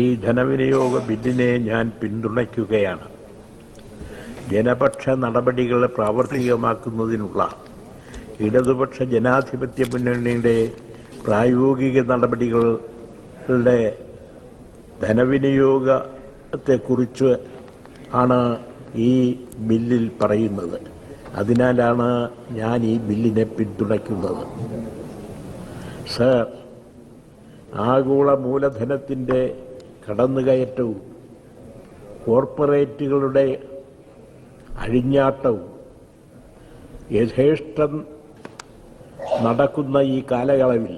ഈ ധനവിനിയോഗ ബില്ലിനെ ഞാൻ പിന്തുണയ്ക്കുകയാണ്. ജനപക്ഷ നടപടികൾ പ്രാവർത്തികമാക്കുന്നതിനുള്ള ഇടതുപക്ഷ ജനാധിപത്യ മുന്നണിയുടെ പ്രായോഗിക നടപടികളുടെ ധനവിനിയോഗത്തെക്കുറിച്ച് ആണ് ഈ ബില്ലിൽ പറയുന്നത്. അതിനാലാണ് ഞാൻ ഈ ബില്ലിനെ പിന്തുണയ്ക്കുന്നത്. സർ ആഗോള മൂലധനത്തിന്റെ കടന്നുകയറ്റവും കോർപ്പറേറ്റുകളുടെ അഴിഞ്ഞാട്ടവും യഥേഷ്ടം നടക്കുന്ന ഈ കാലയളവിൽ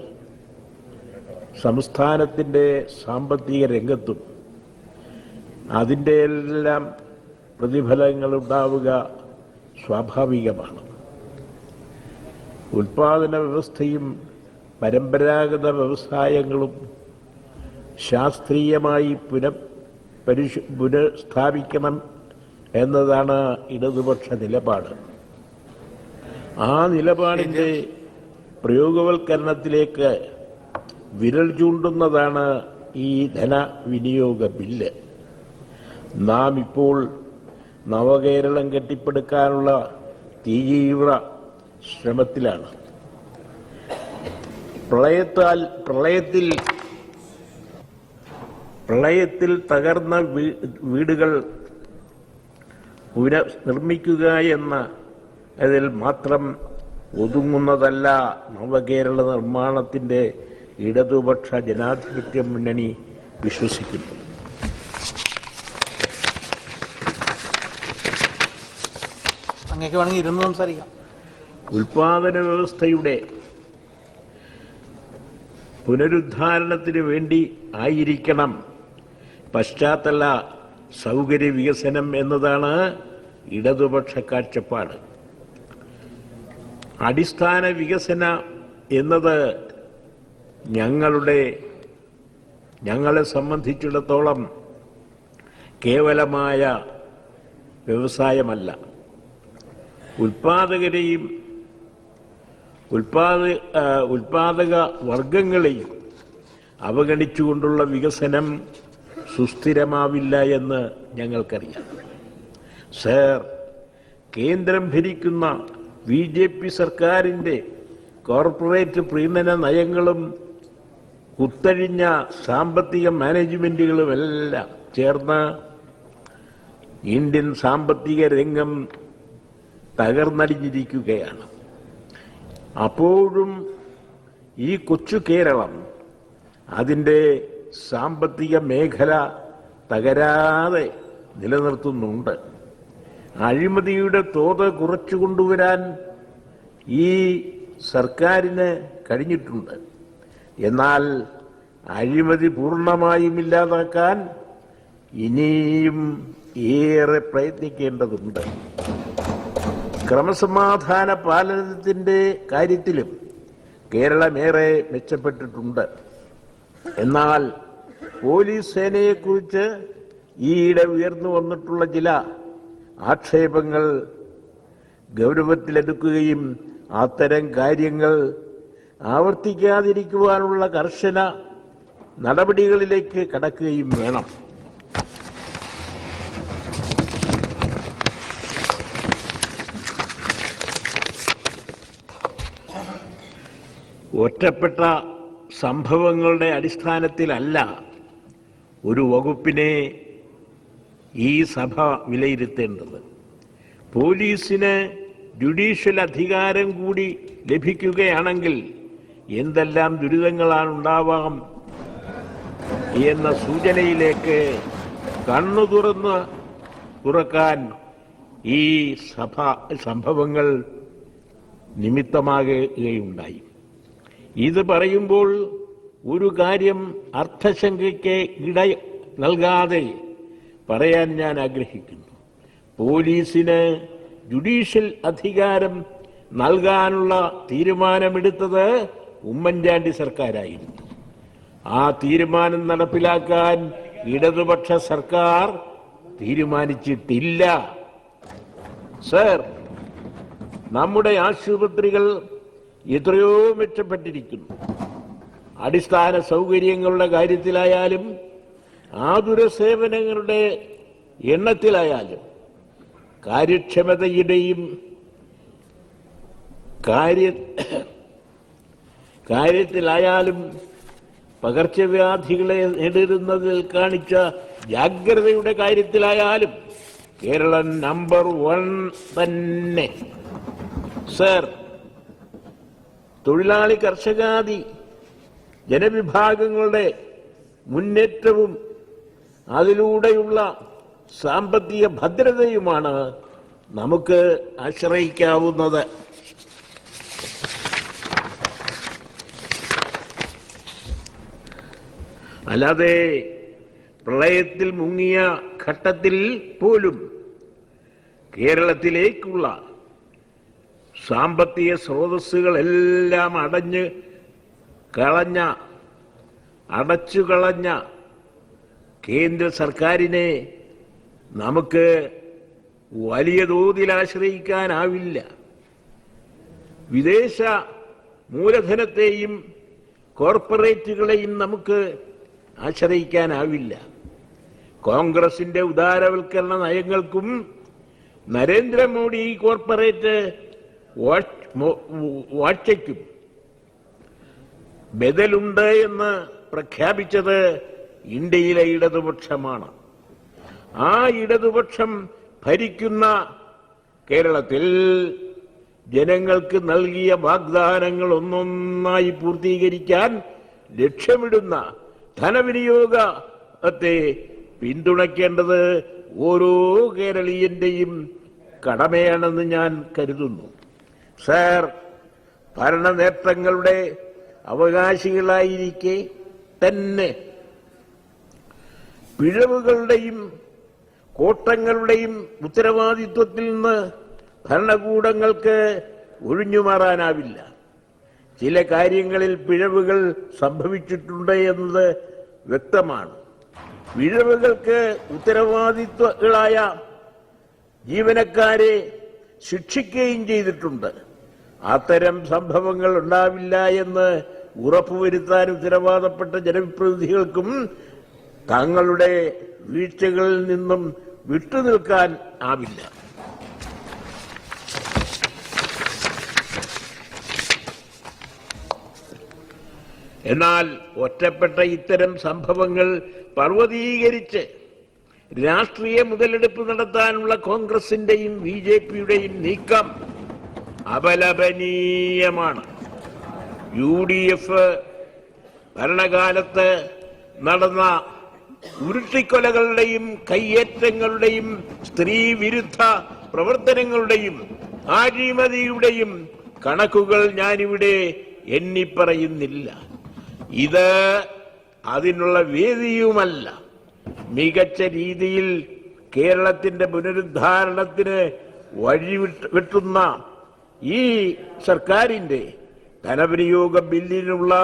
സംസ്ഥാനത്തിന്റെ സാമ്പത്തിക രംഗത്തും അതിന്റെ എല്ലാം പ്രതിഫലങ്ങൾ ഉണ്ടാവുക സ്വാഭാവികമാണ്. ഉൽപാദന വ്യവസ്ഥയും പരമ്പരാഗത വ്യവസായങ്ങളും ശാസ്ത്രീയമായി പുന പരിശു പുനഃസ്ഥാപിക്കണം എന്നതാണ് ഇടതുപക്ഷ നിലപാട്. ആ നിലപാടിന്റെ പ്രയോഗവൽക്കരണത്തിലേക്ക് വിരൽ ചൂണ്ടുന്നതാണ് ഈ ധനവിനിയോഗ ബില്ല്. നാം ഇപ്പോൾ നവകേരളം കെട്ടിപ്പടുക്കാനുള്ള തീവ്ര ശ്രമത്തിലാണ്. പ്രളയത്താൽ പ്രളയത്തിൽ പ്രളയത്തിൽ തകർന്ന വീടുകൾ പുന നിർമ്മിക്കുക എന്ന അതിൽ മാത്രം ഒതുങ്ങുന്നതല്ല നവകേരള നിർമ്മാണത്തിന്റെ ഇടതുപക്ഷ ജനാധിപത്യ മുന്നണി വിശ്വസിക്കുന്നു അങ്ങേക്ക് വേണമെങ്കിൽ ഇരുന്ന് സംസാരിക്കാം. ഉൽപാദന വ്യവസ്ഥയുടെ പുനരുദ്ധാരണത്തിന് വേണ്ടി ആയിരിക്കണം പശ്ചാത്തല സൗകര്യ വികസനം എന്നതാണ് ഇടതുപക്ഷ കാഴ്ചപ്പാട്. അടിസ്ഥാന വികസന എന്നത് ഞങ്ങളുടെ ഞങ്ങളെ സംബന്ധിച്ചിടത്തോളം കേവലമായ വ്യവസായമല്ല. ഉൽപാദകരെയും ഉൽപാദ ഉൽപാദക വർഗങ്ങളെയും അവഗണിച്ചുകൊണ്ടുള്ള വികസനം സുസ്ഥിരമാവില്ല എന്ന് ഞങ്ങൾക്കറിയാം. സർ കേന്ദ്രം ഭരിക്കുന്ന ബി ജെ പി സർക്കാരിന്റെ കോർപ്പറേറ്റ് പ്രീണന നയങ്ങളും കുത്തഴിഞ്ഞ സാമ്പത്തിക മാനേജ്മെന്റുകളുമെല്ലാം ചേർന്ന് ഇന്ത്യൻ സാമ്പത്തിക രംഗം തകർന്നടിഞ്ഞിരിക്കുകയാണ്. അപ്പോഴും ഈ കൊച്ചു കേരളം അതിന്റെ സാമ്പത്തിക മേഖല തകരാതെ നിലനിർത്തുന്നുണ്ട്. അഴിമതിയുടെ തോത് കുറച്ചു കൊണ്ടുവരാൻ ഈ സർക്കാരിന് കഴിഞ്ഞിട്ടുണ്ട്. എന്നാൽ അഴിമതി പൂർണമായും ഇല്ലാതാക്കാൻ ഇനിയും ഏറെ പ്രയത്നിക്കേണ്ടതുണ്ട്. ക്രമസമാധാന പാലനത്തിന്റെ കാര്യത്തിലും കേരളമേറെ മെച്ചപ്പെട്ടിട്ടുണ്ട്. എന്നാൽ പോലീസ് സേനയെക്കുറിച്ച് ഈയിടെ ഉയർന്നു വന്നിട്ടുള്ള ചില ആക്ഷേപങ്ങൾ ഗൗരവത്തിലെടുക്കുകയും അത്തരം കാര്യങ്ങൾ ആവർത്തിക്കാതിരിക്കുവാനുള്ള കർശന നടപടികളിലേക്ക് കടക്കുകയും വേണം. ഒറ്റപ്പെട്ട സംഭവങ്ങളുടെ അടിസ്ഥാനത്തിലല്ല ഒരു വകുപ്പിനെ ഈ സഭ വിലയിരുത്തേണ്ടത്. പോലീസിന് ജുഡീഷ്യൽ അധികാരം കൂടി ലഭിക്കുകയാണെങ്കിൽ എന്തെല്ലാം ദുരിതങ്ങളാണ് ഉണ്ടാവാം എന്ന സൂചനയിലേക്ക് കണ്ണു തുറന്ന് തുറക്കാൻ ഈ സഭ സംഭവങ്ങൾ നിമിത്തമാകുകയുണ്ടായി. ഇത് പറയുമ്പോൾ ഒരു കാര്യം അർത്ഥശങ്കയ്ക്ക് ഇട നൽകാതെ പറയാൻ ഞാൻ ആഗ്രഹിക്കുന്നു. പോലീസിന് ജുഡീഷ്യൽ അധികാരം നൽകാനുള്ള തീരുമാനമെടുത്തത് ഉമ്മൻചാണ്ടി സർക്കാരായിരുന്നു. ആ തീരുമാനം നടപ്പിലാക്കാൻ ഇടതുപക്ഷ സർക്കാർ തീരുമാനിച്ചിട്ടില്ല. സർ നമ്മുടെ ആശുപത്രികൾ എത്രയോ മെച്ചപ്പെട്ടിരിക്കുന്നു. അടിസ്ഥാന സൗകര്യങ്ങളുടെ കാര്യത്തിലായാലും ആതുര സേവനങ്ങളുടെ എണ്ണത്തിലായാലും കാര്യക്ഷമതയുടെയും കാര്യ കാര്യത്തിലായാലും പകർച്ചവ്യാധികളെ നേരിടുന്നതിൽ കാണിച്ച ജാഗ്രതയുടെ കാര്യത്തിലായാലും കേരളം നമ്പർ വൺ തന്നെ. സർ തൊഴിലാളി കർഷകാദി ജനവിഭാഗങ്ങളുടെ മുന്നേറ്റവും അതിലൂടെയുള്ള സാമ്പത്തിക ഭദ്രതയുമാണ് നമുക്ക് ആശ്രയിക്കാവുന്നത്. അല്ലാതെ പ്രളയത്തിൽ മുങ്ങിയ ഘട്ടത്തിൽ പോലും കേരളത്തിലേക്കുള്ള സാമ്പത്തിക സ്രോതസ്സുകളെല്ലാം അടഞ്ഞ് കളഞ്ഞ അടച്ചു കളഞ്ഞ കേന്ദ്ര സർക്കാരിനെ നമുക്ക് വലിയ തോതിൽ ആശ്രയിക്കാനാവില്ല. വിദേശ മൂലധനത്തെയും കോർപ്പറേറ്റുകളെയും നമുക്ക് ആശ്രയിക്കാനാവില്ല. കോൺഗ്രസിന്റെ ഉദാരവൽക്കരണ നയങ്ങൾക്കും നരേന്ദ്രമോദി കോർപ്പറേറ്റ് വാഴ്ചയ്ക്കും ബദലുണ്ട് എന്ന് പ്രഖ്യാപിച്ചത് ഇന്ത്യയിലെ ഇടതുപക്ഷമാണ്. ആ ഇടതുപക്ഷം ഭരിക്കുന്ന കേരളത്തിൽ ജനങ്ങൾക്ക് നൽകിയ വാഗ്ദാനങ്ങൾ ഒന്നൊന്നായി പൂർത്തീകരിക്കാൻ ലക്ഷ്യമിടുന്ന ധനവിനിയോഗത്തെ പിന്തുണയ്ക്കേണ്ടത് ഓരോ കേരളീയന്റെയും കടമയാണെന്ന് ഞാൻ കരുതുന്നു. സാർ ഭരണ നേട്ടങ്ങളുടെ അവകാശികളായിരിക്കെ തന്നെ. പിഴവുകളുടെയും കോട്ടങ്ങളുടെയും ഉത്തരവാദിത്വത്തിൽ നിന്ന് ഭരണകൂടങ്ങൾക്ക് ഒഴിഞ്ഞുമാറാനാവില്ല. ചില കാര്യങ്ങളിൽ പിഴവുകൾ സംഭവിച്ചിട്ടുണ്ട് എന്നത് വ്യക്തമാണ്. പിഴവുകൾക്ക് ഉത്തരവാദിത്വങ്ങളായ ജീവനക്കാരെ ശിക്ഷിക്കുകയും ചെയ്തിട്ടുണ്ട്. അത്തരം സംഭവങ്ങൾ ഉണ്ടാവില്ല എന്ന് ഉറപ്പുവരുത്താൻ ഉത്തരവാദപ്പെട്ട ജനപ്രതിനിധികൾക്കും തങ്ങളുടെ വീഴ്ചകളിൽ നിന്നും വിട്ടുനിൽക്കാൻ ആവില്ല. എന്നാൽ ഒറ്റപ്പെട്ട ഇത്തരം സംഭവങ്ങൾ പർവതീകരിച്ച് രാഷ്ട്രീയ മുതലെടുപ്പ് നടത്താനുള്ള കോൺഗ്രസിന്റെയും ബി ജെ പിയുടെയും നീക്കം അപലപനീയമാണ്. യു ഡി എഫ് ഭരണകാലത്ത് നടന്ന ഉരുട്ടിക്കൊലകളുടെയും കയ്യേറ്റങ്ങളുടെയും സ്ത്രീ വിരുദ്ധ പ്രവർത്തനങ്ങളുടെയും അഴിമതിയുടെയും കണക്കുകൾ ഞാനിവിടെ എണ്ണിപ്പറയുന്നില്ല. ഇത് അതിനുള്ള വേദിയുമല്ല. മികച്ച രീതിയിൽ കേരളത്തിന്റെ പുനരുദ്ധാരണത്തിന് വഴിവെട്ടുന്ന ഈ സർക്കാരിന്റെ ധനവിനിയോഗ ബില്ലിനുള്ള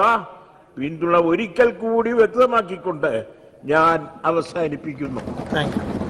പിന്തുണ ഒരിക്കൽ കൂടി വ്യക്തമാക്കിക്കൊണ്ട് ഞാൻ അവസാനിപ്പിക്കുന്നു. താങ്ക്